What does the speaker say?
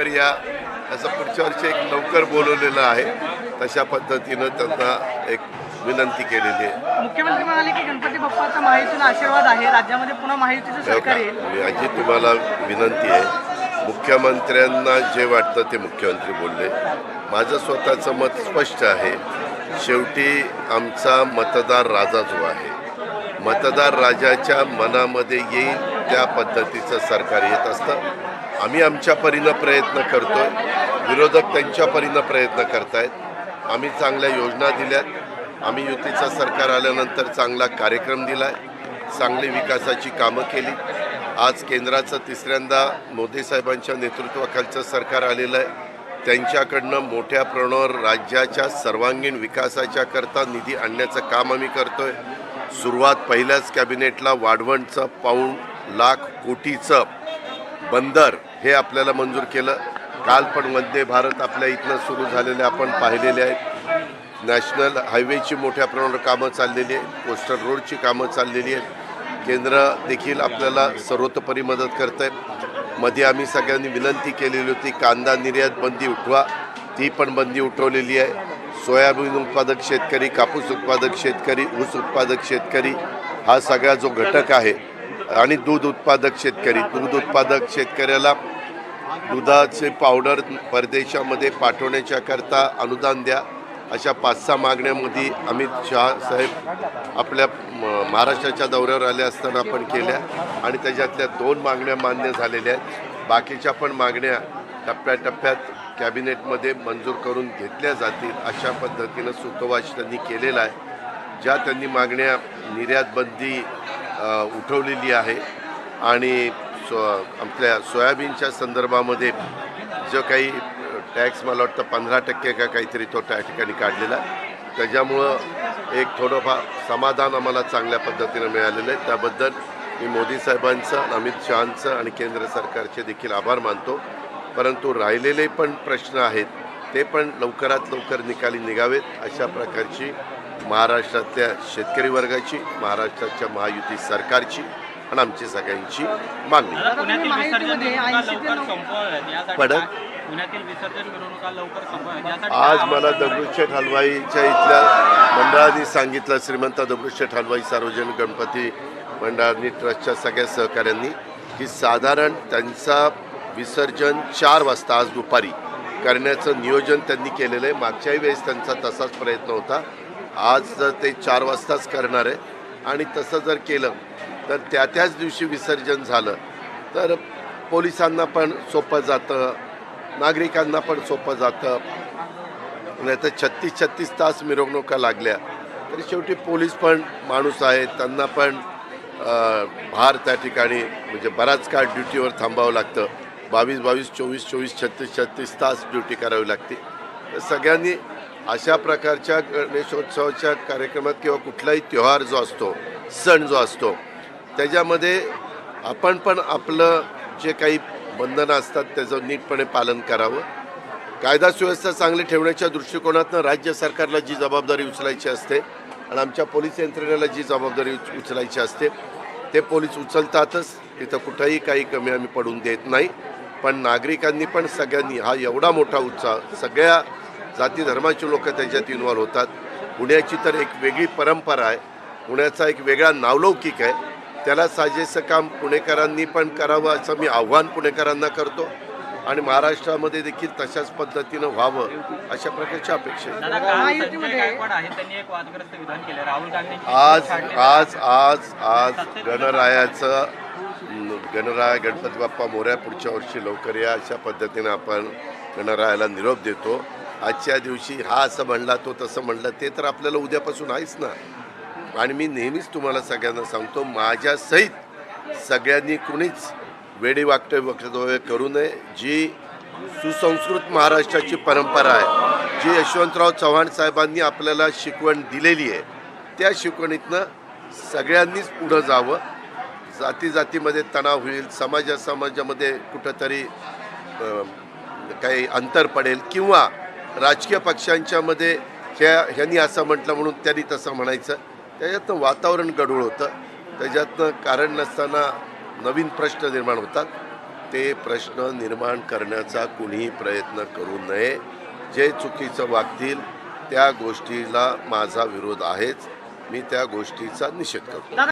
लवकर या असं पुढच्या वर्षी एक लवकर बोलवलेलं आहे. तशा पद्धतीनं त्यांना एक विनंती केलेली आहे. मुख्यमंत्री म्हणाले की गणपती बाप्पाचा महायुतीचा आशीर्वाद आहे. राज्यामध्ये पुन्हा महायुतीचं सरकार येईल. माझी तुम्हाला विनंती आहे. मुख्यमंत्र्यांना जे वाटतं ते मुख्यमंत्री बोलले. माझं स्वतःचं मत स्पष्ट आहे. शेवटी आमचा मतदार राजा जो आहे मतदार राजाच्या मनामध्ये येईल त्या पद्धतीचं सरकार येत असतं. आम्ही आमच्या परीनं प्रयत्न करतोय. विरोधक त्यांच्या परीनं प्रयत्न करतायत. आम्ही चांगल्या योजना दिल्यात. आम्ही युतीचं सरकार आल्यानंतर चांगला कार्यक्रम दिलाय. चांगली विकासाची कामं केली. आज केंद्राचं तिसऱ्यांदा मोदी साहेबांच्या नेतृत्वाखालचं सरकार आलेलं आहे. त्यांच्याकडनं मोठ्या प्रमाणावर राज्याच्या सर्वांगीण विकासाच्या करता निधी आणण्याचं काम आम्ही करतोय. सुरुवात पहिल्याच कॅबिनेटला वाढवणचं पाऊण लाख कोटीचं बंदर हे आपल्याला मंजूर केलं. काल पण वंदे भारत आपल्या इथनं सुरू झालेले आपण पाहिलेले आहेत. नॅशनल हायवेची मोठ्या प्रमाणावर कामं चाललेली आहेत. कोस्टल रोडची कामं चाललेली आहेत. केंद्र देखील आपल्याला सर्वतोपरी मदत करत आहे मध्ये आम्ही सगळ्यांनी विनंती केलेली होती कांदा निर्यात बंदी उठवा. ती पण बंदी उठवलेली आहे. सोयाबीन उत्पादक शेतकरी कापूस उत्पादक शेतकरी ऊस उत्पादक शेतकरी हा सगळा जो घटक आहे आणि दूध उत्पादक शेतकरी. दूध उत्पादक शेतकऱ्याला दुधाचे पावडर परदेशामध्ये पाठवण्याच्याकरता अनुदान द्या अशा पाच सहा मागण्यामध्ये अमित शहा साहेब आपल्या म- महाराष्ट्राच्या दौऱ्यावर आले असताना आपण केल्या आणि त्याच्यातल्या दोन मागण्या मान्य झालेल्या आहेत. बाकीच्या पण मागण्या टप्प्याटप्प्यात कॅबिनेटमध्ये मंजूर करून घेतल्या जातील अशा पद्धतीनं सुतोवाच त्यांनी केलेला आहे. ज्या त्यांनी मागण्या निर्यातबंदी उठवलेली आहे. आणि सो आपल्या सोयाबीनच्या संदर्भामध्ये जो काही टॅक्स मला वाटतं पंधरा टक्के का काहीतरी तो त्या ठिकाणी काढलेला त्याच्यामुळं एक थोडंफार समाधान आम्हाला चांगल्या पद्धतीनं मिळालेलं आहे. त्याबद्दल मी मोदी साहेबांचं अमित शहांचं आणि केंद्र सरकारचे देखील आभार मानतो. परंतु राहिलेले पण प्रश्न आहेत ते पण लवकरात लवकर निकाली निघावेत अशा प्रकारची महाराष्ट्रातल्या शेतकरी वर्गाची महाराष्ट्राच्या महायुती सरकारची आणि आमची सगळ्यांची मागणी. आता तुम्ही पुण्यातील विसर्जन माहितीमध्ये मिरवणुका 80 ते लवकर 90 संपवाव्यात. यासाठी पडत? काय- पुण्यातील विसर्जन मिरवणुका लवकर संपवाव्यात. यासाठी आज मला दगडूशेठ हलवाईच्या इथल्या मंडळाने सांगितलं श्रीमंत दगडूशेठ हलवाई सार्वजनिक गणपती मंडळांनी ट्रस्टच्या सगळ्या सहकाऱ्यांनी की साधारण त्यांचा विसर्जन चार वाजता आज दुपारी करण्याचं नियोजन त्यांनी केलेलं आहे. मागच्याही वेळेस त्यांचा तसाच प्रयत्न होता. आज जर ते चार वाजताच करणार आहे आणि तसं जर केलं तर त्या त्याच दिवशी विसर्जन झालं तर पोलिसांना पण सोपं जातं नागरिकांना पण सोपं जातं. नाही तर छत्तीस छत्तीस तास मिरवणुका लागल्या तरी शेवटी पोलीस पण माणूस आहे त्यांना पण भार त्या ठिकाणी म्हणजे बराच काळ ड्युटीवर थांबावं लागतं. बावीस बावीस चोवीस चोवीस छत्तीस छत्तीस तास ड्युटी करावी लागते. तर सगळ्यांनी अशा प्रकारच्या गणेशोत्सवाच्या कार्यक्रमात किंवा कुठलाही त्योहार जो असतो सण जो असतो त्याच्यामध्ये आपण पण आपलं जे काही बंधनं असतात त्याचं नीटपणे पालन करावं. कायदा सुव्यवस्था चांगली ठेवण्याच्या दृष्टिकोनातनं राज्य सरकारला जी जबाबदारी उचलायची असते आणि आमच्या पोलीस यंत्रणेला जी जबाबदारी उच- उचलायची असते ते पोलीस उचलतातच. तिथं कुठंही काही कमी आम्ही पडून देत नाही. पण नागरिकांनी पण सगळ्यांनी हा एवढा मोठा उत्साह सगळ्या जाती धर्माचे लोक त्याच्यात इन्व्हॉल्व होतात. पुण्याची तर एक वेगळी परंपरा आहे. पुण्याचा एक वेगळा नावलौकिक आहे. त्याला साजेसं काम पुणेकरांनी पण करावं असं मी आव्हान पुणेकरांना करतो. आणि महाराष्ट्रामध्ये देखील तशाच पद्धतीनं व्हावं अशा प्रकारची अपेक्षा आहे दादा काल संजय महायुतीमध्ये- गायकवाड आहेत त्यांनी एक वादग्रस्त विधान केलं. राहुल गांधींची आज. आज आज आज गणरायाचं गणराय गणपती बाप्पा मोऱ्या पुढच्या वर्षी लवकर या अशा पद्धतीनं आपण गणरायाला निरोप देतो. आजच्या दिवशी हा असं म्हणला तो तसं म्हणलं ते तर आपल्याला उद्यापासून आहेच ना. आणि मी नेहमीच तुम्हाला सगळ्यांना सांगतो माझ्यासहित सगळ्यांनी कुणीच वेडी वाक्य वक्तव्य करू नये. जी सुसंस्कृत महाराष्ट्राची परंपरा आहे जी यशवंतराव चव्हाण साहेबांनी आपल्याला शिकवण दिलेली आहे त्या शिकवणीतनं सगळ्यांनीच पुढं जावं. जाती जातीमध्ये तणाव होईल समाजा समाजामध्ये कुठंतरी काही अंतर पडेल किंवा राजकीय पक्षांच्यामध्ये ह्या ह्यांनी असं म्हटलं म्हणून त्यांनी तसं म्हणायचं. त्याच्यातनं वातावरण गढूळ होतं. त्याच्यातनं कारण नसताना नवीन प्रश्न निर्माण होतात. ते प्रश्न निर्माण करण्याचा कुणीही प्रयत्न करू नये. जे चुकीचं वागतील त्या गोष्टीला माझा विरोध आहेच. मी त्या गोष्टीचा निषेध करतो.